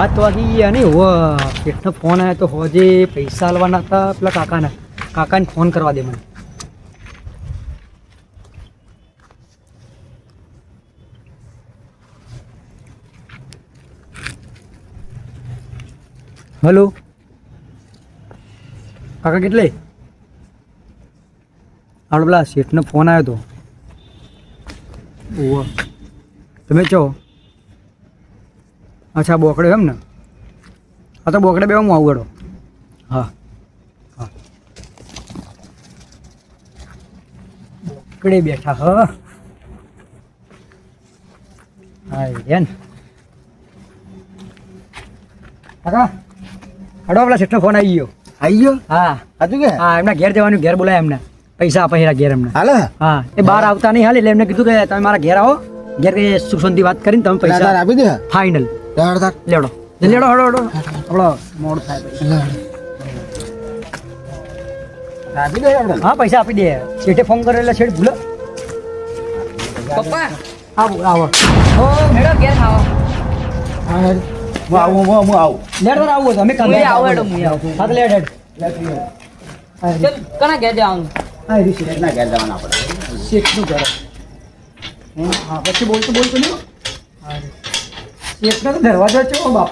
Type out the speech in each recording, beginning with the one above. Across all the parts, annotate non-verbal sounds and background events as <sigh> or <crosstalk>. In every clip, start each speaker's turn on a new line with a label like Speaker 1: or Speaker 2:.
Speaker 1: સાત વાગી ગયા નહીં હો પેટનો ફોન આવ્યો તો હોજે પૈસા આલવાના હતા પેલા કાકાના. કાકાને ફોન કરવા દે મને. હલો? કાકા કેટલે? આપણે પેલા શેઠનો ફોન આવ્યો હતો તમે ચો? અચ્છા બોકડે એમ ને? હા તો બોકડે બે હું આવું હા હા. બોકડે બેઠા હ. હા એન કાકા હડો આપણા શેઠનો ફોન આવી ગયો.
Speaker 2: આવી ગયો?
Speaker 1: હા.
Speaker 2: હતું કે?
Speaker 1: હા એમના ઘેર જવાનું ઘેર બોલાય એમને. પૈસા આપે ઘેર એમને.
Speaker 2: હાલે?
Speaker 1: હા એ બહાર આવતા નહીં હાલ એટલે એમને કીધું કે તમે મારા ઘેર આવો. ઘેર કે સુખ શાંતિ વાત કરીને તમે પૈસા
Speaker 2: આપી દે?
Speaker 1: ફાઇનલ લેડો લેડો હડો હડો. આપણો મોડું થાય પછી.
Speaker 2: આપી દે આપણે?
Speaker 1: હા પૈસા આપી દે. શેઠે ફોન કરેલા એટલે ભૂલો.
Speaker 3: પપ્પા!
Speaker 1: આવો આવો.
Speaker 3: ઓ મેડમ ઘેર આવો.
Speaker 2: હા. હું આવું હું હું આવું.
Speaker 1: લેડ આવું કામ
Speaker 3: આવો આવો.
Speaker 1: હા તો લેડ હેડ. હા
Speaker 3: ચલ કના ઘેર જવાનું?
Speaker 1: હા રી શેઠ
Speaker 2: ઘેર જવાના આપણે?
Speaker 1: શેઠનું ઘર. હમ, હા પછી બોલતું બોલતું નહીં હા? તો દરવાજો છે ઓ બાપ.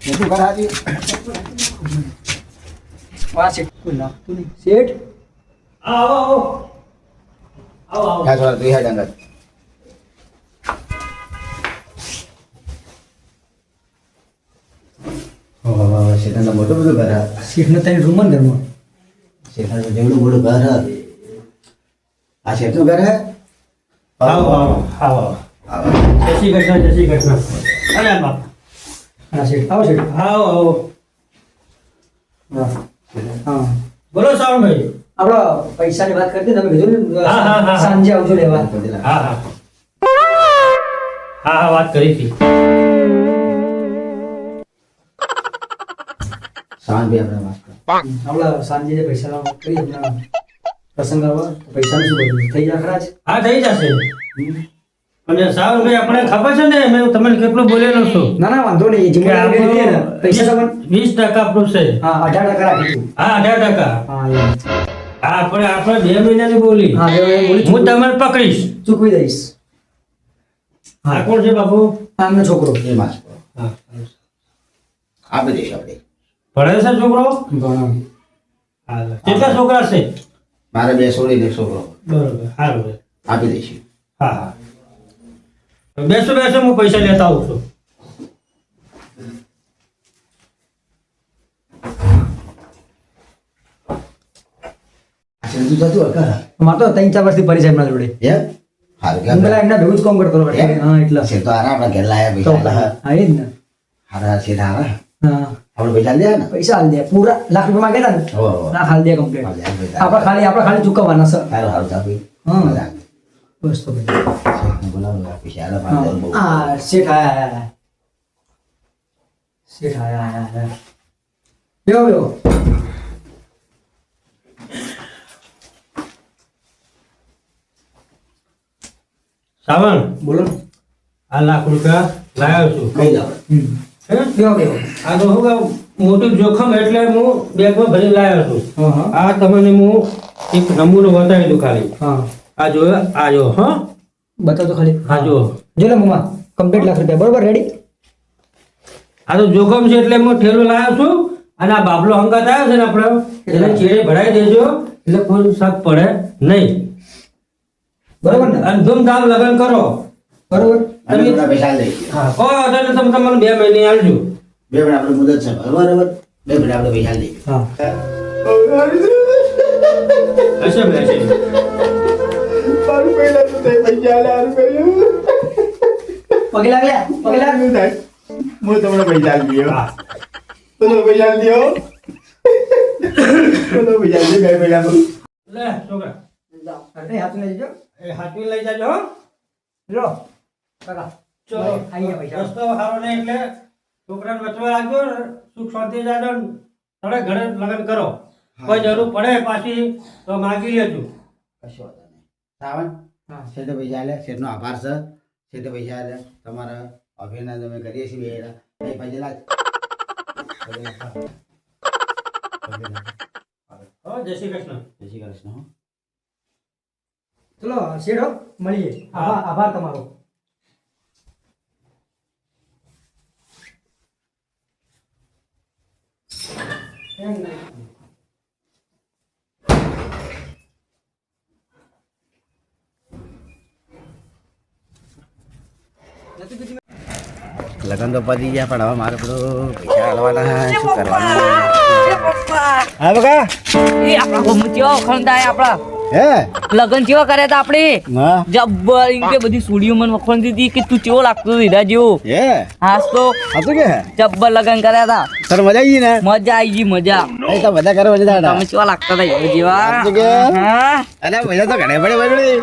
Speaker 2: કેટલું ઘર હતી
Speaker 1: આ શેઠ. કોઈ લાગતું નહીં. શેઠ? આવો આવો. આવો આવો.
Speaker 2: હા સોરા તું હેડ અંગત ઓહો શેતન બધું ઘર હા
Speaker 1: શેઠનો તારી રૂમ ને ઘરમાં
Speaker 2: શેતન તો જેવડું મોટું ઘર હા. આ શેતનું ઘર હે?
Speaker 4: આવો આવો આવો
Speaker 2: આવો
Speaker 4: જય શ્રી કૃષ્ણ જય શ્રી કૃષ્ણ. અરે બાપ.
Speaker 1: હા શેઠ આવો શેઠ.
Speaker 4: આવો આવો.
Speaker 1: હા.
Speaker 4: બોલો સાવણભાઈ
Speaker 1: આપણો પૈસાની વાત કરતી તમે કીધું ને. સાંજે આવજો લેવા.
Speaker 4: હા હા. હા હા વાત કરી હતી.
Speaker 2: સાંજ આપણે વાત કરો.
Speaker 1: આપણા સાંજે જે પૈસા કરી આપણા પ્રસંગ આવે તો શું બધું? થઈ જાય ખરા
Speaker 4: હા થઈ જશે. અને સાવણભાઈ આપણે ખબર છે ને મેં તમને કેટલું બોલેલો છું.
Speaker 1: ના ના વાંધો નહીં. પૈસા તમને
Speaker 4: વીસ ટકા આપણું છે.
Speaker 1: હા અઢાર ટકા
Speaker 4: હા અઢાર ટકા.
Speaker 1: હા.
Speaker 4: આપણે આપણે બે મહિનાની બોલી.
Speaker 1: હા હું
Speaker 4: હું તમને પકડીશ.
Speaker 1: ચૂકવી દઈશ.
Speaker 4: આ
Speaker 1: હા
Speaker 4: કોણ છે બાપુ?
Speaker 1: હા છોકરો.
Speaker 2: એ માસ.
Speaker 4: હા
Speaker 2: આપી દઈશું આપણે.
Speaker 4: ભણે છે છોકરો?
Speaker 1: ભણો.
Speaker 4: કેટલા છોકરા છે?
Speaker 2: મારે બે છોડી એક છોકરો.
Speaker 4: બરોબર સારું
Speaker 2: આપી દઈશું.
Speaker 4: હા હા. બેસો બેસો હું પૈસા લેતા આવું છું.
Speaker 2: જતું
Speaker 1: મારે તો ત્રણ ચાર વર્ષથી પરિચય એમના જોડે.
Speaker 2: હે
Speaker 1: હું પેલા એમના ભેગું જ કામ કરતો હા એટલા.
Speaker 2: છે તો હારા આપણા ઘેર લાયા પૈસા.
Speaker 1: હા એ જ ને.
Speaker 2: હારા છે હારા.
Speaker 1: હા.
Speaker 2: આપણે પૈસા દે ને
Speaker 1: પૈસા હાલ દે પૂરા લાખ રૂપિયા માંગે ને લાખ હાલ દે કમ્પ્લીટ. આપણે ખાલી આપણે ખાલી ચૂકવવાના
Speaker 2: સર હાલ હાલ ચાપી
Speaker 1: ભાઈ
Speaker 2: મજા
Speaker 1: બસ તો
Speaker 2: બોલાવો પૈસા હાલે પાંચ હજાર બહુ.
Speaker 1: હા શેઠ આયા. શેઠ આયા આયા આયા બેહો બેહો
Speaker 4: સાવણ
Speaker 1: બોલો ને.
Speaker 4: આ લાખ રૂપિયા લાવ્યો છું કઈ
Speaker 1: બેહો
Speaker 4: આ તો હું મોટું જોખમ એટલે હું બેગમાં ભરી લાવ્યો છું. આ તમને હું એક નમૂનો બતાવી દઉં ખાલી.
Speaker 1: હા.
Speaker 4: આ જો આ જો હા.
Speaker 1: બતાવતો ખાલી.
Speaker 4: હા. જો.
Speaker 1: જો મમ્મા કમ્પ્લીટ લાખ રૂપિયા. બરોબર રેડી
Speaker 4: આ તો જોખમ છે એટલે હું ઠેલો લાવ્યો છું અને આ બાબલો હંગાત આવ્યો છે ને આપણે એને ચેડે ભરાઈ દેજો. એટલે કોઈ શાક પડે નહીં.
Speaker 1: બરોબર ને?
Speaker 4: અને ધૂમધામ લગ્ન કરો.
Speaker 1: બરોબર?
Speaker 2: અને બધા પૈસા લઈ
Speaker 4: હા કહો એટલે તમે તમને બે મહિને આવજો
Speaker 2: બે મિનિટ આપણે મુદત છે. બરોબર? બે મિનિટ આપણે પૈસા લઈ
Speaker 1: હા.
Speaker 4: અચ્છા બે હશે.
Speaker 2: મારું પહેલા તો તે પૈસા લારું કર્યું.
Speaker 1: પગે લાગ્યા? પગે લાગ
Speaker 2: હું તમને પૈસા દયો
Speaker 4: હા.
Speaker 2: તો પૈસા દે. બે પૈસા
Speaker 4: લે છોકરા.
Speaker 1: હાથ લઈ જજો
Speaker 4: એ લઈ જાજો હો. છોકરાને બચવા રાખજો સુખ શાંતિ જાજો થોડે ઘરે લગ્ન કરો. કોઈ જરૂર પડે પાછી તો માગી લેજો.
Speaker 2: કશો વાંધો નહીં. સાવન
Speaker 1: હા.
Speaker 2: શેઠે પૈસા શેઠનો આભાર છે શેઠે પૈસા આલે તમારા અભિનંદન અમે કરીએ છીએ બે
Speaker 4: જય શ્રી કૃષ્ણ.
Speaker 2: જય શ્રી કૃષ્ણ. હો.
Speaker 1: ચલો શેઠો મળીએ. આભાર તમારો.
Speaker 2: લગન તો પતી ગયા પણ હવે મારે પેલું પૈસા હાલવાના શું કરવાનું? હા બકા?
Speaker 3: એ આપણા ગોમ ચેવો આપણા
Speaker 2: હે?
Speaker 3: લગન કેવા કર્યા તા આપણે જબ્બર કે બધી સુડીઓ મને વખણ દીધી કે તું ચેવો લાગતો દીધા જેવો?
Speaker 2: હે?
Speaker 3: હાસ તો
Speaker 2: હતું કે?
Speaker 3: જબ્બર લગન કર્યા તા.
Speaker 2: સર મજા આવી ને?
Speaker 3: મજા આવી ગઈ મજા.
Speaker 2: એ તો બધા કરે મજા
Speaker 3: તમે ચેવા લાગતા હતા યાર જેવા? હા.
Speaker 2: અરે મજા તો ઘણે પડે બગડી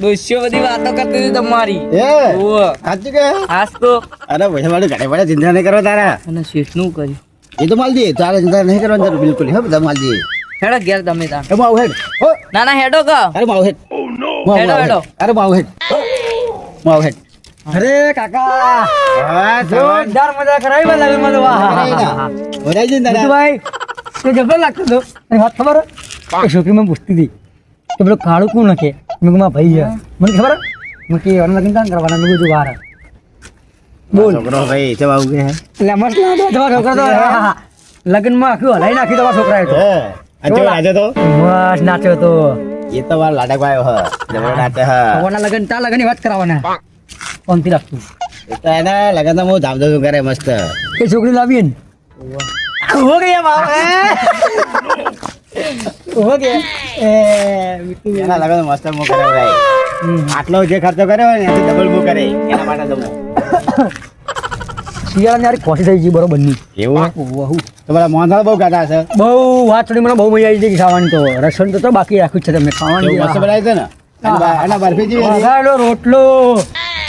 Speaker 3: દોસ્યો બધી વાતો કરતી હતી તમારી.
Speaker 2: હે?
Speaker 3: ઓ
Speaker 2: સાચું કે?
Speaker 3: હાસ તો.
Speaker 2: અરે મજા માટે ઘણે પડે ચિંતા નહીં કરવા તારા.
Speaker 3: અને શેઠનું કર્યું.
Speaker 2: એ તો માલ દે તારે ચિંતા નહીં કરવાની બિલકુલ. હે બધા માલ દે.
Speaker 3: હેડો ઘેર તમે તા
Speaker 2: એ માવ હેડ. હો.
Speaker 3: ના ના હેડો ક.
Speaker 2: અરે માવ હેડ. માવ
Speaker 3: હેડો, હેડો.
Speaker 2: અરે માવ હેડ. માવ હેડ.
Speaker 1: અરે કાકા. જોરદાર મજા કરાવી બા લગનમાં તો વાહ, હા, હા, હા.
Speaker 2: બોલાય છે ને તારા
Speaker 1: ભાઈ તે જબર લાગતો તો વાત ખબર? છોકરી મને પૂછતી હતી. કે પેલો કાળું કોણ નાખે મેં મારા ભાઈ છે. મને ખબર મેં કે એના લગ્ન કાં કરવાના? મેં કીધું વાર બોલ.
Speaker 2: છોકરો ભાઈ છે બાબુ કે હે?
Speaker 1: એટલે મસ્ત લાગે છોકરો તો. લગ્નમાં આખું હલાઈ નાખી તમારા છોકરાએ તો.
Speaker 2: હે આજે તો?
Speaker 1: મસ્ત નાચ્યો તો
Speaker 2: એ તો વાર લાડક ભાઈ હ. જબરો નાચે હ.
Speaker 1: કોના લગન તા લગ્નની વાત કરાવવાના. કોનથી રાખતું
Speaker 2: એ તો એના લગન તો બહુ ધામધૂમ કરે મસ્ત.
Speaker 1: કે છોકરી લાવી ને. હો ગયા બાપ હો? ગયા એ મીઠું.
Speaker 2: એના લગન મસ્ત મો કરે ભાઈ. આટલો જે ખર્ચો કર્યો હોય ને ડબલ મો કરે. એના માટે તો <laughs> હું.
Speaker 1: શિયાળાની યાર ખોટી થઈ ગઈ બરોબરની.
Speaker 2: એવું તમારા મોહનથાળ બહુ કાઢા છે.
Speaker 1: બહુ વાત થોડી મને બહુ મજા આવી હતી ખાવાની તો. રસોઈ તો તો બાકી રાખ્યું છે તમને ખાવાની.
Speaker 2: મસ્ત બનાવી છે ને? અને બરફી જેવી.
Speaker 1: રોટલો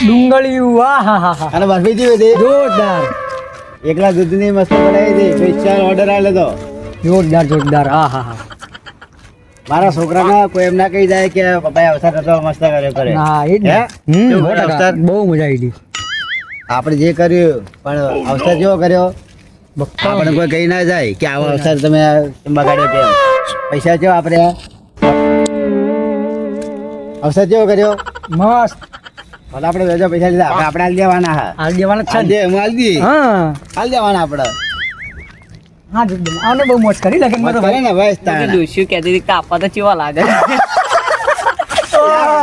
Speaker 1: ડુંગળીયું વાહ હા હા હા
Speaker 2: અને બરફી જેવી હતી?
Speaker 1: જોરદાર.
Speaker 2: એકલા દૂધની મસ્ત બનાવી હતી. સ્પેશિયલ ઓર્ડર આવેલો તો
Speaker 1: જોરદાર જોરદાર. હા હા હા
Speaker 2: મારા છોકરાને કોઈ એમ ના કહી જાય કે પપ્પાએ અવસર હતો મસ્ત કર્યો કરે.
Speaker 1: હા એ જ? બહુ મજા આવી હતી
Speaker 2: આપણે જે કર્યું પણ અવસર જેવો કર્યો? આપણે કોઈ કહી ના જાય કે આવો અવસર તમે બગાડ્યો કેમ પૈસા કેવો આપણે અવસર જેવો કર્યો?
Speaker 1: મસ્ત.
Speaker 2: ભલે આપણે વેજો પૈસા લીધા આપણે આપણે હાલ દેવાના હા.
Speaker 1: હાલ દેવાના છે
Speaker 2: દે હું હાલ દી. હાલ દેવાના આપણે.
Speaker 1: હા આવને બહુ મોજ કરી લગ્નમાં તો ભાઈ.
Speaker 2: ને ભાઈ.
Speaker 3: દોસ્યો કહેતી હતી? કે તો ચેવા લાગે?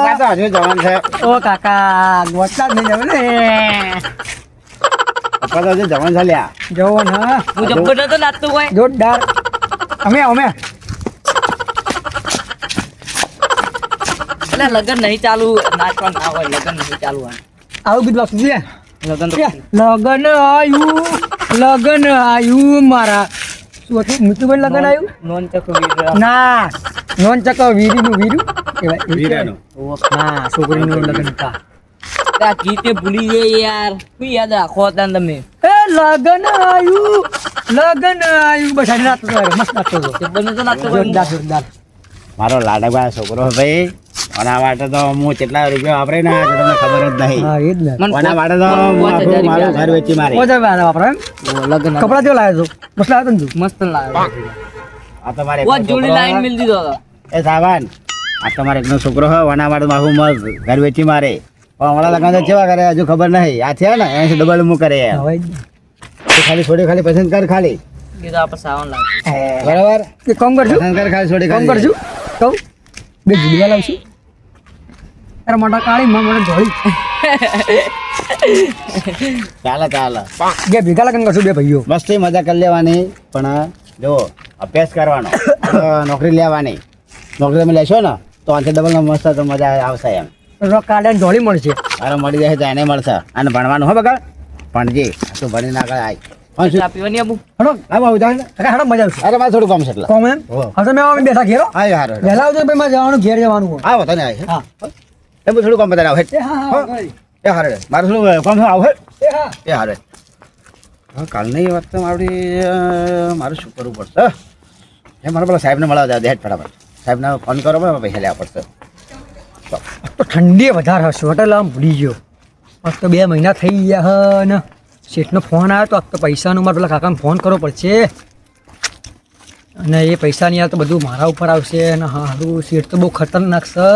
Speaker 2: આ તો હજુ જવાન છે.
Speaker 1: ઓ કાકા ગોટલા નહીં જવું ને.
Speaker 2: પપ્પા તો હજુ જવાન છે લ્યા.
Speaker 1: જવો હા.
Speaker 3: હું જબ્બર નતો નાચતો કોઈ
Speaker 1: જોરદાર. અમે અમે.
Speaker 3: એટલે લગન નહીં ચાલુ નાચવા ના હોય લગન નહીં ચાલુ હોય.
Speaker 1: આવું ગીત વાગતું છે
Speaker 3: લગન તો
Speaker 1: લગન આયુ લગન આયુ મારા. શું હતું? લગન આયુ?
Speaker 3: નોન ચકો વીર
Speaker 1: ના નોન ચક વીરું. એવું
Speaker 2: વીરાનું.
Speaker 1: ના છોકરીનું લગન હતા
Speaker 3: આ ગીતે ભૂલી જાય યાર. શું યાદ રાખો હતા તમે?
Speaker 1: એ લગન આયુ લગન આયુ. બસ નાચતો મસ્ત નાચતો હતો
Speaker 3: જબ્બર નતો નાચતો
Speaker 1: જોરદાર જોરદાર.
Speaker 2: મારો લાડકભાઈ છોકરો ભાઈ ઓના માટે તો હું કેટલા રૂપિયા વાપરે ને તમને ખબર જ નહીં. ઓના માટે તો હું મારું ઘર વેચી મારી.
Speaker 1: મજા આવે વાપરે
Speaker 3: લગન
Speaker 1: કપડા જો લાવ્યો મસ્ત લાવ્યો તું?
Speaker 3: મસ્ત લાગે
Speaker 2: આ
Speaker 3: તમારે
Speaker 2: ઓ
Speaker 3: જોડી લાઈન. મિલ દીધો
Speaker 2: એ સાવાન. આ તમારે એકનો છોકરો હોય માટે મારું મસ્ત ઘર વેચી મારે. પણ હમણાં લગ્ન તો કેવા કરે હજુ ખબર નહીં. આ થયા ને એનાથી ડબલ હું કરે ખાલી છોડી ખાલી પસંદ કર ખાલી. બરાબર?
Speaker 1: કોમ કરશું?
Speaker 2: પસંદ કર ખાલી છોડી
Speaker 1: કોમ કરશું? કહું બે જુદવા લાવશું. તારા મોટા કાળી માં મને ધોળી.
Speaker 2: ચાલે ચાલે.
Speaker 1: બે ભેગા લગન કરશું બે ભાઈઓ.
Speaker 2: મસ્તી મજા કરી લેવાની પણ જો અભ્યાસ કરવાનો. <coughs> નોકરી લેવાની. નોકરી તમે લેશો ને? તો આનાથી ડબલ મસ્ત તો મજા આવશે એમ.
Speaker 1: કાલે ઢોળી મળશે.
Speaker 2: અરે મળી જાય તો એને મળશે. અને ભણવાનું હો બગડ? ભણજી. તું ભણી ના કરાય હા શું?
Speaker 3: ચા પીવાની આબુ
Speaker 1: હડો કાકા હડો મજા આવશે.
Speaker 2: અરે મારે થોડું કામ છે એટલે.
Speaker 1: કોમ એમ?
Speaker 2: હો.
Speaker 1: તમે આવો બેઠા ઘેરો.
Speaker 2: હા યાર
Speaker 1: વહેલા આવજો ભાઈ મારે જવાનું ઘેર જવાનું.
Speaker 2: આવો તને આવે
Speaker 1: હા.
Speaker 2: એ બધું થોડું કામ બતાવે આવ
Speaker 1: હા હા
Speaker 2: એ હારે મારું થોડું કામ આવ હે
Speaker 1: હા.
Speaker 2: એ હારે કાલની વાત તો મારી મારે શું કરવું પડશે? એ મારે પેલા સાહેબને મળવા જાવ હેડ ફટાફટ. સાહેબને ફોન કરો પણ પૈસા લેવા પડશે.
Speaker 1: તો ઠંડી વધારે હશે, હોટલ આમ ભૂલી ગયો. આજ તો બે મહિના થઈ ગયા હ ને. શેઠનો ફોન આવ્યો તો આજ તો પૈસાનો મારે પેલા કાકાને ફોન કરવો પડશે. અને એ પૈસાની યાર તો બધું મારા ઉપર આવશે અને હારું, શેઠ તો બહુ ખતરનાક છે.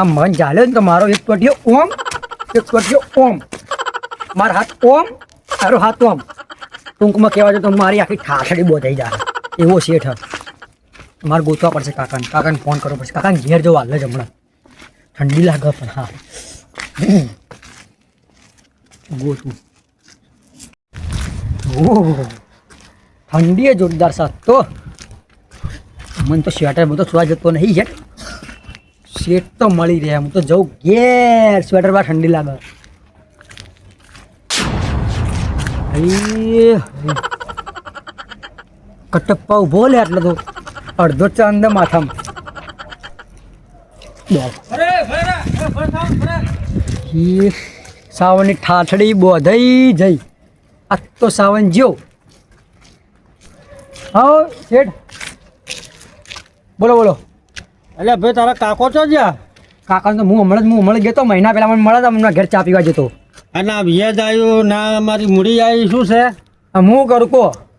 Speaker 1: આ મન ચાલે ને તો મારો એક ટોટિયો ઓમ, એક ટોટિયો ઓમ. મારો હાથ ઓમ, મારો હાથ ઓમ. ટૂંકમાં કહેવા જાય તો મારી આખી ઠાઠડી બોધાઈ જાય એવો શેઠ હ મારે ગોતવા પડશે કાકાને. કાકાને ફોન કરવો પડશે. કાકાને ઘેર જવા હાલ જ હમણાં. ઠંડી લાગે પણ હા. ગોતું ઓહ. જોરદાર સાથ તો. મને તો સ્વેટર તો સુવા જતો નહીં છે શેઠ તો મળી રહે. હું તો જઉં ઘેર સ્વેટર બહાર ઠંડી લાગે. કટપ્પા ઊભો લે એટલે તો. અડધો ચાંદ માથામાં. સાવનની ઠાઠડી બોધાઈ જઈ. આ તો સાવન જ્યો. હા શેઠ. બોલો બોલો.
Speaker 4: એટલે ભાઈ તારા કાકો છો જ્યાં?
Speaker 1: કાકા તો હું હમણાં જ હું હમણાં ગયો મહિના પહેલા મને મળ્યા હમણાં ઘેર ચા પીવા જતો.
Speaker 4: અને આ વ્યાજ આવ્યું ના મારી મૂડી આવી શું છે?
Speaker 1: હું કરું કો.
Speaker 4: અને
Speaker 1: એમ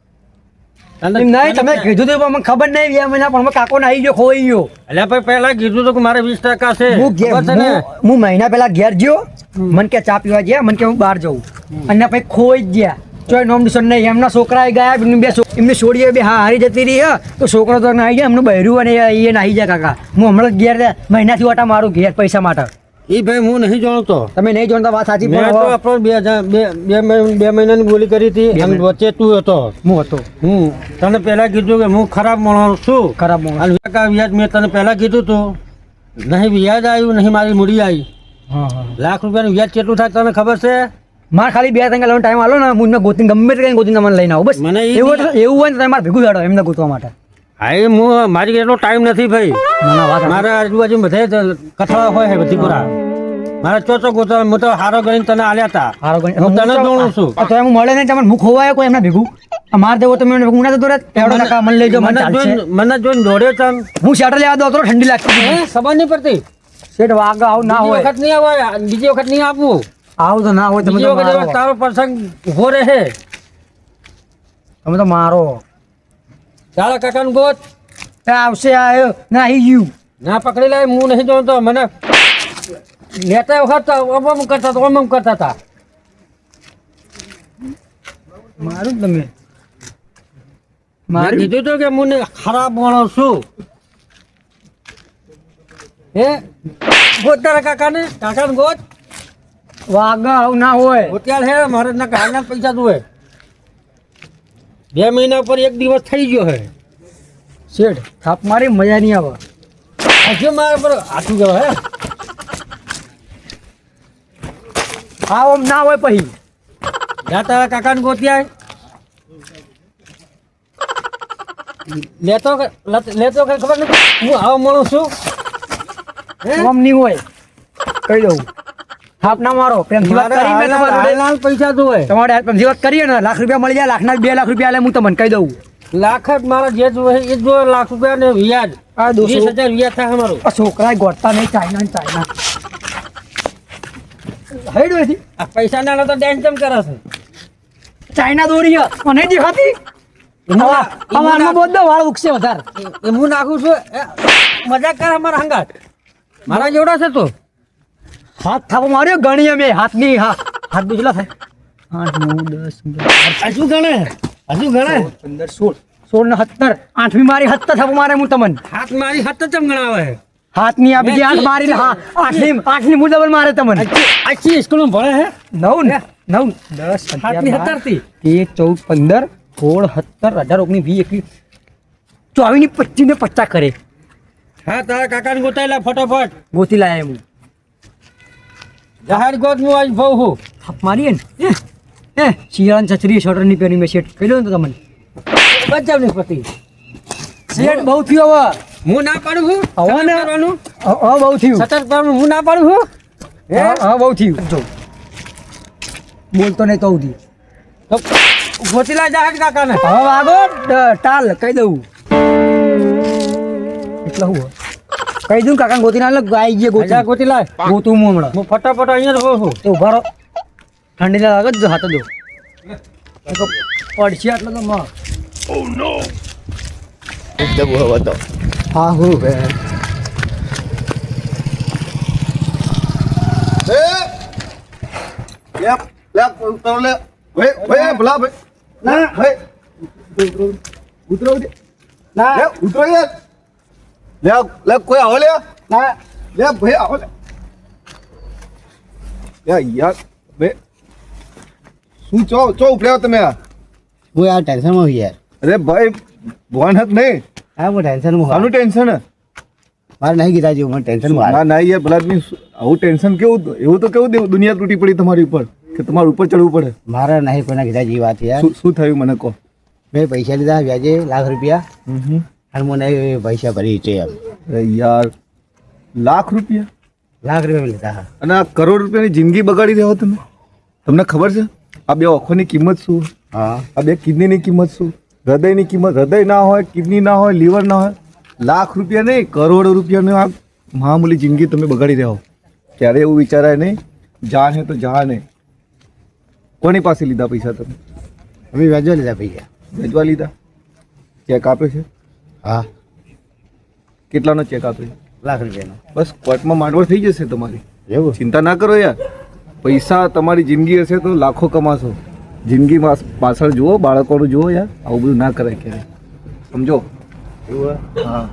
Speaker 1: નહીં તમે કીધું હતું પણ મને ખબર નહીં વ્યા મહિના પણ કાકો ને આવી ગયો ખોઈ ગયો.
Speaker 4: એટલે ભાઈ પહેલા કીધું તો કે મારે વીસ ટકા છે.
Speaker 1: હું મહિના પહેલા ઘેર ગયો. મને કે ચા પીવા ગયા મને કે હું બહાર જઉં. અને પછી ખોઈ જ ગયા. ચોય નોમ નહીં એમના છોકરા ગયા બે એમની છોડીએ બે હા હારી જતી રહી તો છોકરો તો નાહી જાય એમનું બહેરું અને એ નાહી જાય કાકા. હું હમણાં ઘેર. મહિનાથી ઓટા મારું ઘેર પૈસા માટે.
Speaker 4: એ ભાઈ હું નહીં જાણતો.
Speaker 1: તમે નહીં જાણતા વાત સાચી
Speaker 4: મેં તો આપણો બે બે બે મહિનાની બોલી કરી હતી અને વચ્ચે તું હતો.
Speaker 1: હું હતો.
Speaker 4: હું તને પહેલા કીધું કે હું ખરાબ માણસ છું.
Speaker 1: ખરાબ માણસ.
Speaker 4: વ્યાજ મેં તને પહેલા કીધું તું. નહીં વ્યાજ આવ્યું નહીં મારી મૂડી આવી. લાખ રૂપિયાનું વ્યાજ કેટલું થાય તને ખબર છે?
Speaker 1: મારે ખાલી બે ત્રણ ટાઈમ આલો ને હું ગોતી ગમે તે ગોતી મને તમને લઈને આવું બસ.
Speaker 4: મને
Speaker 1: એવું હોય એવું હોય ને તમે મારે ભેગું જાડો એમને ગોતવા માટે.
Speaker 4: હા હું મારી એટલો ટાઈમ નથી ભાઈ. મારા આજુબાજુ બધા કથા હોય છે બધી પૂરા મારા ચોચો ગોતો હું તો હારો ગણી તને આલ્યા હતા
Speaker 1: હારો ગણી-
Speaker 4: હું તને જોણું છું.
Speaker 1: તો એમ મળે નહીં તમને મુખ હોવાય કોઈ એમના ભેગું. માર દેવો તમે મને ઉના રહે એવડો ટકા મને લઈ જાઓ મને
Speaker 4: જોઈને મને જોઈને દોડ્યો તમ
Speaker 1: હું શેટર લેવા દો તો ઠંડી લાગતી.
Speaker 4: ખબર નહીં પડતી.
Speaker 1: શેઠ વાગ આવું ના હોય.
Speaker 4: વખત નહીં આવે બીજી વખત નહીં આપવું
Speaker 1: આવ તો ના હોય તમે તો
Speaker 4: તારો પ્રસંગ ઊભો રહે.
Speaker 1: તમે તો મારો.
Speaker 4: તારા કાકાનું ગોત.
Speaker 1: આવશે આયો ના ગયું.
Speaker 4: ના પકડી લાય હું નહીં જોતો. મને લેતા વખત ઓમ ઓમ કરતા હતા ઓમ ઓમ કરતા હતા.
Speaker 1: મારું તમે. મારે
Speaker 4: કીધું તો કે હું ખરાબ માણો છું. હે? ગોત તારા કાકાને. કાકાને ગોત.
Speaker 1: વાગા આવું ના હોય.
Speaker 4: અત્યારે હે મારે ના કાલના પૈસા જોવે બે મહિના પર એક દિવસ થઈ ગયો હે.
Speaker 1: શેઠ, થાપ મારી, મજા નહીં આવે.
Speaker 4: હજુ મારે પર આટલું કહેવાય હે.
Speaker 1: આ ઓમ ના હોય પછી.
Speaker 4: જા તારા કાકાને ગોત્યા લેતો લેતો કે ખબર નથી. હું આવો મળું છું. હે?
Speaker 1: ઓમ નહીં હોય. કહી દઉં. થાપ ના મારો. પ્રેમથી વાત કરી મેં
Speaker 4: હાલ-
Speaker 1: તમારા
Speaker 4: પૈસા જોવે
Speaker 1: તમારે પ્રેમથી વાત કરીએ ને લાખ રૂપિયા મળી જાય લાખના બે લાખ રૂપિયા હું તમને કહી દઉં.
Speaker 4: લાખ જ મારા જે જોવે એ જોવે લાખ રૂપિયા ને વ્યાજ.
Speaker 1: આ દોસ્તો
Speaker 4: હજાર વ્યાજ થાય અમારું.
Speaker 1: છોકરા ગોતતા નહીં ચાઇના ને ચાઇના. હેડ વેથી
Speaker 4: આ પૈસા ના તો ડેન્સ કેમ કરે છે?
Speaker 1: ચાઇના દોરી મને દેખાતી? વાળ ઉગશે વધારે.
Speaker 4: હું નાખું છું. એ મજાક કરે અમારા હંગાત. મારા જેવડા છે તો.
Speaker 1: હાથ થાપો માર્યો? ગણી અમે. હાથની હા. હાથ બીજલા થાય? આઠ નવ દસ
Speaker 4: હજુ ગણે? હજુ ગણે?
Speaker 1: પંદર સોળ. સોળ ને સત્તર. આઠમી મારી સત્તર થાપો મારે હું તમને.
Speaker 4: હાથ મારી સત્તર ચમ ગણાવે?
Speaker 1: હાથની આ બીજી આઠ મારી હા આઠની આઠની હું ડબલ મારે તમને.
Speaker 4: આખી સ્કૂલમાં ભણે હે?
Speaker 1: નવ ને? નવ દસ
Speaker 4: હાથની
Speaker 1: અગિયાર
Speaker 4: હત્તરથી
Speaker 1: તેર ચૌદ પંદર સોળ સત્તર અઢાર ઓગણીસ વીસ એકવીસ ચોવીસની પચીસ ને પચાસ કરે.
Speaker 4: હા તારા કાકાને ગોતાયેલા ફટાફટ.
Speaker 1: ગોતી લાયા હું
Speaker 4: જહાજ ગોત હું આજ ભાવ હું.
Speaker 1: થાપ મારીએ ને એ શિયાળાની છત્રી શર્ટની પેરી મેં શેટ કહી દો ને તમને.
Speaker 4: બચાવ નહીં પતિ.
Speaker 1: શેટ બહુ થયો હવે.
Speaker 4: હું ના પાડું છું
Speaker 1: હવે ના. હવે હવે બહુ થયું.
Speaker 4: સતત કરવાનું હું ના પાડું છું હે
Speaker 1: હવે બહુ થયું. જો. બોલતો નહીં તો ઉધી
Speaker 4: ગોતીલા જાહેર કાકાને.
Speaker 1: હવે ડ- ટાલ કહી દઉં. એટલે હું કહી દઉં? કાકા ગોતી ના લે ગાઈ ગયે ગોતી.
Speaker 4: ગોતી લાય.
Speaker 1: ગોતું હું હમણાં.
Speaker 4: હું ફટાફટ અહીંયા જ રહું છું.
Speaker 1: તો ઊભા રહો. ઠંડી ના લાગે જ હાથ દો પડશે આટલો તો માં.
Speaker 5: એકદમ હવે તો.
Speaker 1: હા હું બે.
Speaker 5: લે લે ઉતરો લે. ભાઈ ભાઈ ભલા ભાઈ. ના. ભાઈ. ઉતરો ના. ઉતરો યાર લે લે કોઈ આવો લે. ના લે ભાઈ આવો લે. લે યાર બે. શું ચો ચો ઉપડ્યા તમે?
Speaker 2: હું આ ટેન્શનમાં છું યાર.
Speaker 5: અરે ભાઈ ભગવાન હક નહીં?
Speaker 2: હા હું ટેન્શનમાં
Speaker 5: આનું ટેન્શન?
Speaker 2: મારે નહીં કીધા જેવું મને ટેન્શન
Speaker 5: ના ના યાર ભલા આદમી આવું ટેન્શન કેવું એવું તો કેવું દુનિયા તૂટી પડી તમારી ઉપર કે તમારું ઉપર ચડવું પડે.
Speaker 2: મારે નહીં કોઈના કીધા જેવી વાત યાર.
Speaker 5: શું શું થયું મને કહો.
Speaker 2: મેં પૈસા લીધા વ્યાજે લાખ રૂપિયા. અને મને પૈસા ભરી છે એમ.
Speaker 5: અરે યાર લાખ રૂપિયા?
Speaker 2: લાખ રૂપિયા લીધા હા.
Speaker 5: અને આ કરોડ રૂપિયાની જિંદગી બગાડી રહ્યો તમે. તમને ખબર છે? આ બે આંખોની કિંમત શું?
Speaker 2: હા.
Speaker 5: આ બે કિડનીની કિંમત શું? હૃદયની કિંમત હૃદય ના હોય કિડની ના હોય લીવર ના હોય લાખ રૂપિયા નહીં કરોડો રૂપિયાની આ મામૂલી જિંદગી તમે બગાડી રહ્યા હો ત્યારે એવું વિચારાય નહીં જાન હે તો જાન. હે કોની પાસે લીધા પૈસા તમે?
Speaker 2: અમે વ્યાજો લીધા પૈસા.
Speaker 5: ભેજવા લીધા? ચેક આપ્યો છે?
Speaker 2: હા.
Speaker 5: કેટલાનો ચેક આપ્યો?
Speaker 2: લાખ રૂપિયાનો.
Speaker 5: બસ કોર્ટમાં માંડવડ થઈ જશે તમારી.
Speaker 2: એવું?
Speaker 5: ચિંતા ના કરો યાર. પૈસા તમારી જિંદગી હશે તો લાખો કમાશો. જિંદગી પાછળ જુઓ બાળકોનું જુઓ યાર. આવું બધું ના કરાય ક્યારે સમજો?
Speaker 2: એવું
Speaker 5: હા.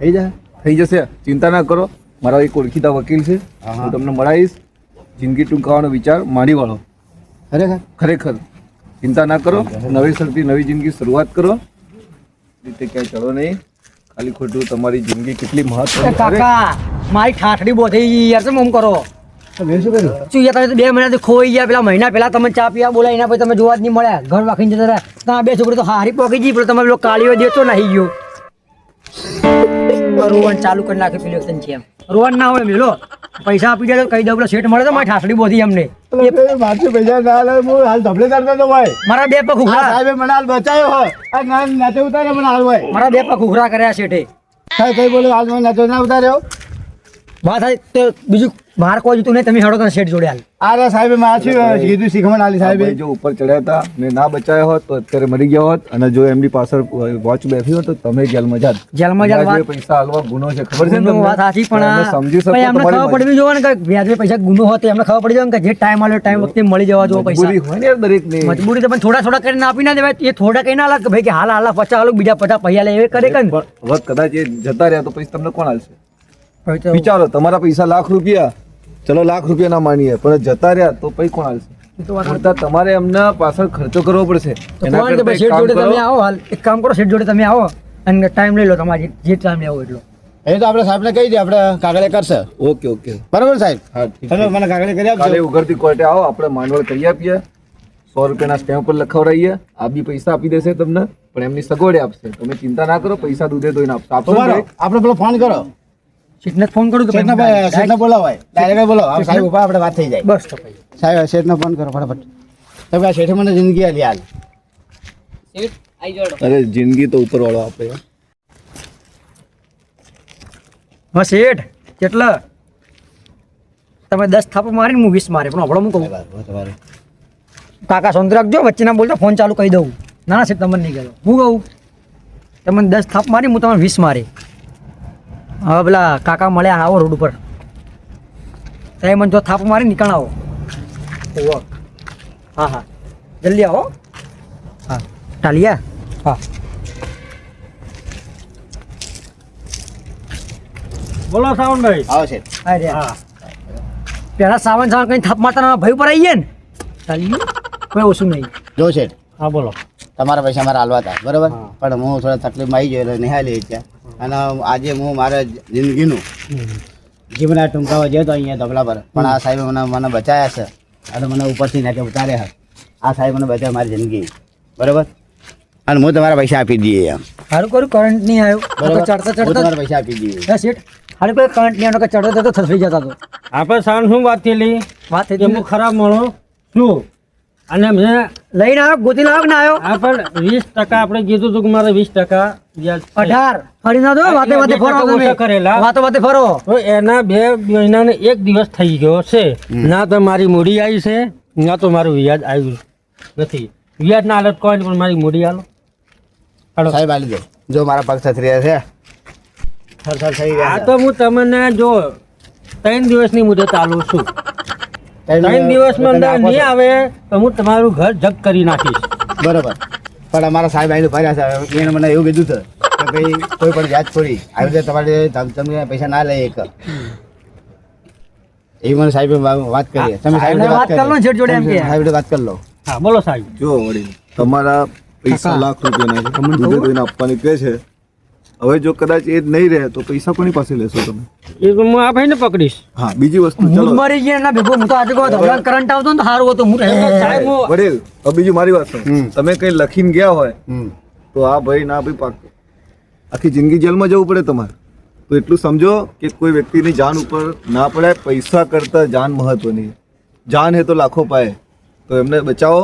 Speaker 2: થઈ જાય?
Speaker 5: થઈ જશે. ચિંતા ના કરો. મારા એક ઓળખીતા વકીલ છે.
Speaker 2: હા.
Speaker 5: હું. તમને મળાવીશ. જિંદગી ટૂંકાવાનો વિચાર માંડી વાળો
Speaker 2: ખરેખર?
Speaker 5: ખરેખર. ચિંતા ના કરો. નવેસરથી નવી જિંદગી શરૂઆત કરો. રીતે ક્યાંય ચડો નહીં. ખાલી ખોટું તમારી જિંદગી કેટલી મહત્વ
Speaker 1: કાકા મારી ઠાઠડી થઈ ગઈ યાર તમે કરો?
Speaker 2: તો શું કર્યું
Speaker 1: શું યાર તમે બે મહિનાથી ખોઈ ગયા પેલા મહિના પહેલા તમે ચા પીવા બોલાય એના પછી તમે જોવા જ નહીં મળ્યા. ઘર વાખીને જતા રહ્યા. ત્યાં બે છોકરી તો હારી પોકી ગઈ પેલો તમે પેલો કાળીઓ દેતો નહીં ગયો. રોવણ ચાલુ કરી નાખે પેલી વખતે છે એમ રોવણ ના હોય મેલો પૈસા આપી દે તો કહી દઉં પેલો શેઠ મળે તો મારી ઠાસડી બોધી અમને.
Speaker 2: મારથી પૈસા ના લે હું હાલ ધબલે કરતો તો ભાઈ.
Speaker 1: મારા બે પગ ઉઘરા.
Speaker 2: સાહેબે મને હાલ બચાયો હોય આ ના ઉતારે મને હાલ હોય
Speaker 1: મારા બે પગ ઉઘરા કર્યા શેઠે.
Speaker 2: સાહેબ કઈ બોલો હાલ મને ના ઉતાર્યો.
Speaker 1: વાત થાય તો બીજું બહાર કોઈ જતું નહીં તમે હેડો તો શેઠ જોડે હાલ.
Speaker 2: અરે સાહેબ મેં શું કીધું શીખમણ આલી સાહેબ.
Speaker 5: જો ઉપર ચડ્યા હતા મેં ના બચાવ્યો હોત તો અત્યારે મરી ગયા હોત અને જો એમની પાછળ વોચ બેઠી હોત તો તમે જેલમાં જાત.
Speaker 1: જેલમાં જાત વાત-
Speaker 5: પૈસા હાલવા ગુનો છે ખબર છે તમને?
Speaker 1: વાત સાચી પણ
Speaker 5: સમજી શકો એમને
Speaker 1: ખબર પડવી જોવે ને કે વ્યાજે પૈસા ગુનો હોત એમને ખબર પડી જાય ને કે જે ટાઈમ આવ્યો ટાઈમ વખતે મળી જવા જો પૈસા.
Speaker 5: મજબૂરી હોય ને યાર દરેકની.
Speaker 1: મજબૂરી તો પણ થોડા થોડા કરીને આપી ના દેવાય એ થોડા કઈ ના લાગે કે ભાઈ કે હાલ હાલ પચાસ હાલો બીજા પચાસ પૈસા લે એ કરે કે
Speaker 5: પણ હવે કદાચ એ જતા રહ્યા તો પછી તમને કોણ હાલશે? વિચારો તમારા પૈસા લાખ રૂપિયા. ચલો લાખ રૂપિયા ના માનીએ પણ જતા રહ્યા તો પૈ કોણ હાલશે? તમારે એમના પાછળ ખર્ચો કરવો પડશે. એક
Speaker 1: શેઠ
Speaker 5: કામ
Speaker 1: જોડે તમે
Speaker 5: કરો.
Speaker 1: આવો હાલ. એક કામ કરો શેઠ જોડે તમે આવો અને ટાઈમ લઈ લો તમારે જે- ટાઈમ લેવો એટલો.
Speaker 2: એ તો આપણે સાહેબને કહી દઈએ આપણે કાગળે કરશે.
Speaker 5: Okay okay.
Speaker 2: બરાબર સાહેબ?
Speaker 5: હા ઠીક
Speaker 2: તમે મને કાગળે કરી
Speaker 5: કાલે
Speaker 2: આપજો
Speaker 5: ઉઘરતી કોર્ટે આવો આપણે માંડવળ કરી આપીએ. સો રૂપિયાના સ્ટેમ્પ પર લખાવડાવીએ. આ બી પૈસા આપી દેશે તમને પણ એમની સગવડે આપશે. તમે ચિંતા ના કરો પૈસા દૂધે ધોઈને આપશે?
Speaker 2: આપણે પેલો ફોન કરો.
Speaker 1: શેઠને ફોન કરું તો
Speaker 2: શેઠને શેઠને બોલાવાય. ડાયરેક્ટ બોલો આ સાહેબ ઉપર આપણે વાત થઈ જાય.
Speaker 1: બસ તો ભાઈ
Speaker 2: સાહેબ શેઠને ફોન કરો ફટાફટ. સાહેબ આ શેઠે મને જિંદગી આલી હાલ.
Speaker 3: શેઠ આઈ જોડો
Speaker 5: અરે જિંદગી તો ઉપર વાળો આપે.
Speaker 1: હા શેઠ કેટલા? તમે દસ થાપો મારીને હું વીસ મારે પણ હમણાં હું કહું.
Speaker 2: તમારે
Speaker 1: કાકા સોંદ રાખજો. વચ્ચે ના બોલતા ફોન ચાલુ કહી દઉં. ના ના શેઠ તમને નહીં ગયો હું કહું તમને દસ થાપ મારી હું તમને વીસ મારી. હવે પેલા કાકા મળ્યા આવો રોડ ઉપર. સાહેબ મને જો થાપ મારી નીકળ આવો ઓહો. હા હા. જલ્દી આવો. હા. ટાલિયા. હા.
Speaker 4: બોલો સાવનભાઈ.
Speaker 2: આવો છે.
Speaker 1: હા હા. પેલા સાવન સાવન કઈ થાપ મારતા ભાઈ ભય પર આવી ગયા ને? ટાલિયું કોઈ ઓછું નહીં.
Speaker 2: જો છે.
Speaker 4: હા બોલો.
Speaker 2: તમારા પૈસા મારા હાલવા હતા બરાબર? પણ હું થોડા તકલીફમાં આવી ગયો એટલે નિહાળી છે અને આજે હું મારા જિંદગીનું જીવના ટૂંકાવા જતો અહીંયા ધબલા પર. પણ આ સાહેબે મને મને બચાયા છે. અને મને ઉપરથી નાખે ઉતાર્યા છે. આ સાહેબ મને બચાવ્યા મારી જિંદગી. બરાબર? અને હું તમારા પૈસા આપી દઈએ એમ.
Speaker 1: સારું કરું કરંટ નહીં આવ્યો.
Speaker 2: બરોબર?
Speaker 1: ચડતા ચડતા
Speaker 2: તમારા પૈસા આપી દઈએ.
Speaker 1: હા શેઠ હારું કોઈ કરંટ નહીં આવ્યો ચડતો ચડતા ચડતા થસવી જતા તો.
Speaker 4: આપણે સાણ શું વાત થયેલી.
Speaker 1: વાત થઈ
Speaker 4: હું ખરાબ મળો શું? અને મેં
Speaker 1: લઈને આવ્યો? ગોતી લાવ્યો કે ના આવ્યો?
Speaker 4: હા પણ વીસ ટકા આપણે કીધું હતું કે મારે વીસ ટકા વ્યાજ
Speaker 1: અઢાર. ફરી ના દો વાતે વાતે ફરો તમે.
Speaker 4: કરેલા.
Speaker 1: વાતો વાતે ફરો.
Speaker 4: તો એના બે મહિનાને એક દિવસ થઈ ગયો છે. ના તો મારી મૂડી આવી છે ના તો મારું વ્યાજ આવ્યું નથી. વ્યાજ ના હાલત કોઈ પણ મારી મૂડી હાલો. હાલો.
Speaker 2: સાહેબ આલી દો. જો મારા પગ થથરી છે. થઈ ગયા
Speaker 4: આ
Speaker 2: છે.
Speaker 4: તો હું તમને જો ત્રણ દિવસની મુદત આલું છું. ત્રણ દિવસમાં અંદર નહીં આવે તો હું તમારું ઘર જગ કરી નાખીશ.
Speaker 2: બરોબર. પણ અમારા સાહેબ આવીને ફર્યા છે. એને મને એવું કીધું હતું કે ભાઈ કોઈ પણ વ્યાજ છોડી આવી રીતે તમારે તમને તમે પૈસા ના લઈ એક. એ મને સાહેબ વાત કરી. તમે સાહેબ
Speaker 1: વાત કરી. લો જોડે એમ કે.
Speaker 2: સાહેબ વાત કરી લો.
Speaker 4: હા બોલો સાહેબ.
Speaker 5: જો વડીલ તમારા પૈસા લાખ રૂપિયાના છે. તમને આપવાની કહે છે. હવે જો કદાચ એ નહીં રહે તો પૈસા કોની પાસે લેશો તમે?
Speaker 4: એ તો હું આ ભાઈને પકડીશ.
Speaker 5: હા બીજી વસ્તુ
Speaker 1: હું
Speaker 5: ચલો.
Speaker 1: મરી ગયા ના ભેગો હું તો આજે કહો ધોળા કરંટ આવતો ને તો સારું હતું હું
Speaker 4: સાહેબ
Speaker 5: વડીલ હવે બીજું મારી વાત સાંભળો. તમે કઈ લખીને ગયા હોય તો આ ભાઈ ના ભાઈ પાક આખી જિંદગી જેલમાં જવું પડે તમારે. તો એટલું સમજો કે કોઈ વ્યક્તિની જાન ઉપર ના પડે પૈસા કરતા જાન મહત્વની છે. જાન હે તો લાખો પાય. તો એમને બચાવો.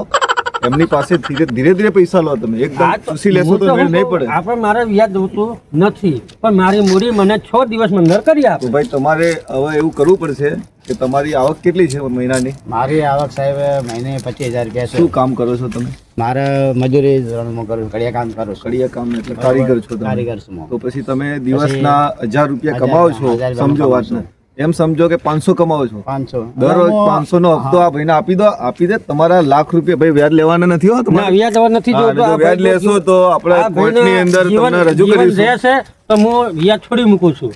Speaker 5: એમની પાસે ધીરે ધીરે ધીરે પૈસા લો તમે. એકદમ ચૂસી લેશો તો મેળ નહીં પડે.
Speaker 4: આપણે મારે વ્યાજ જોતું નથી. પણ મારી મૂડી મને છ દિવસમાં અંદર કરી આપો.
Speaker 5: ભાઈ તમારે હવે એવું કરવું પડશે કે તમારી આવક કેટલી છે મહિનાની?
Speaker 2: મારી આવક સાહેબ મહિને પચીસ હજાર રૂપિયા
Speaker 5: શું કામ કરો છો તમે?
Speaker 2: મારે મજૂરી કરું કડિયા કામ કરું
Speaker 5: કડિયા કામ એટલે કારીગર છો
Speaker 2: કારીગર છું
Speaker 5: તો પછી તમે દિવસના હજાર રૂપિયા કમાવો છો સમજો વાતને. એમ સમજો કે પાંચસો કમાવો છો.
Speaker 2: પાંચસો.
Speaker 5: દરરોજ પાંચસો નો હપ્તો આ ભાઈને આપી દો આપી દે. તમારા લાખ રૂપિયા ભાઈ વ્યાજ લેવાના નથી હો તમારે?
Speaker 4: વ્યાજ લેવા નથી
Speaker 5: જો વ્યાજ લેશો તો આપણે કોર્ટની અંદર તમને રજૂ કરીશું.
Speaker 4: રહેશે તો હું વ્યાજ છોડી મૂકું છું.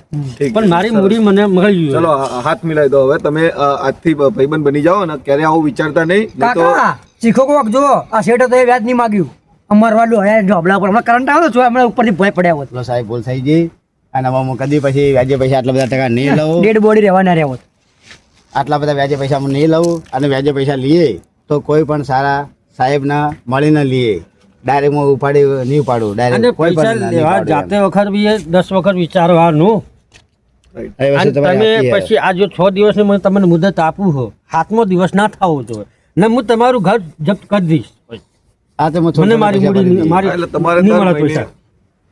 Speaker 4: પણ મારી. મૂડી મને મળી ગયું
Speaker 5: ચલો હાથ મિલાવી દો હવે. તમે આજથી ભાઈબંધ બની જાઓ ને ક્યારે આવું વિચારતા નહીં તો
Speaker 1: શીખો કોક જો આ શેઠ તો એ વ્યાજ નહીં માગ્યું. અમાર હયા હે ઢોબલા પર હમણાં કરંટ આવ્યો છો હમણાં ઉપરથી ભય પડ્યા હોત.
Speaker 2: સાહેબ બોલ થઈ ગઈ અને અમે કદી પછી વ્યાજે પૈસા આટલા બધા ટકા નહીં લઉં.
Speaker 1: ડેડ બોડી રહેવા રહેવો. રહ્યા
Speaker 2: આટલા બધા વ્યાજે પૈસા નહીં લઉં અને વ્યાજે પૈસા લઈએ તો કોઈ પણ સારા સાહેબના મળીને લઈએ. ડાયરેક્ટ હું ઉપાડી નહીં ઉપાડું. ડાયરેક્ટ કોઈ પણ
Speaker 4: લેવા જાતે વખત બી દસ વખત વિચારવાનું. તમે પછી આ જો છ દિવસની મને તમને મુદત આપું હો હાથમો દિવસ ના થવો જોઈએ. ને હું તમારું ઘર જપ્ત કરી દઈશ.
Speaker 2: આ તો
Speaker 4: મને મારી મૂડી મારી
Speaker 5: તમારે
Speaker 4: નહીં મળે પૈસા.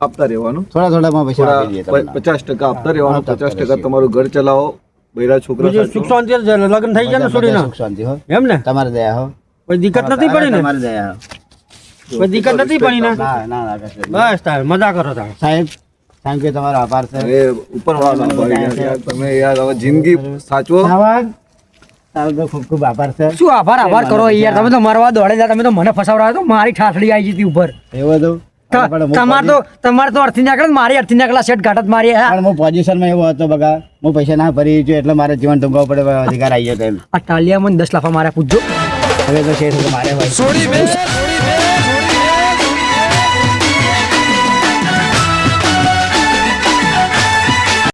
Speaker 5: આપતા રહેવાનું.
Speaker 2: થોડા થોડામાં પૈસા.
Speaker 5: પચાસ ટકા આપતા રહેવાનું. પચાસ ટકા તમારું ઘર ચલાવો. બૈરા છોકરા.
Speaker 4: સુખ શાંતિ લગ્ન થઈ જાય ને
Speaker 2: સુખ શાંતિ હો.
Speaker 4: એમ ને?
Speaker 2: તમારે દયા હો.
Speaker 4: કોઈ દિક્કત નથી પડી ને?
Speaker 2: તમારે દયા હો.
Speaker 4: કોઈ દિક્કત નથી પડી ને?
Speaker 2: ના ના.
Speaker 4: બસ તાર મજા કરો તાર.
Speaker 2: સાહેબ થેન્ક યુ તમારો આભાર છે.
Speaker 5: અરે ઉપર તમે યાર હવે જિંદગી સાચવો.
Speaker 2: સાવન તારો તો ખૂબ ખૂબ આભાર છે.
Speaker 1: શું આભાર આભાર કરો યાર તમે તો મરવા દોડે જા તમે તો મને ફસાવડાવ્યો તો મારી ઠાસડી આવી જતી ઉપર.
Speaker 2: એવો
Speaker 1: ત- તમારે તો તમારે તો અડધી નાકડે મારી અડધી નાકડા સેટ ઘાટત મારી.
Speaker 2: પણ હું પોઝિશનમાં એવો હતો બગા. હું પૈસા ના ભરી છું એટલે મારે જીવન ટૂંકાવવું પડે અધિકાર આવી ગયો તેમ
Speaker 1: આ ટાલિયા મને દસ લાફા મારા પૂછજો.
Speaker 2: હવે તો શેઠ મારે